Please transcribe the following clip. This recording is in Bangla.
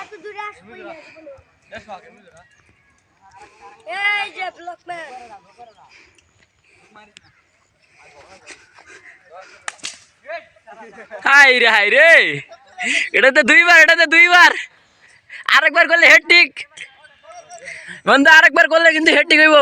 এত দূরে আসব এই যে ব্লকম্যান হাই রে হাই রে। এটা তো দুইবার এটা তো দুইবার। আরেকবার করলে হেড ঠিক বন্ধু আরেকবার করলে কিন্তু হেড ঠিক হইব।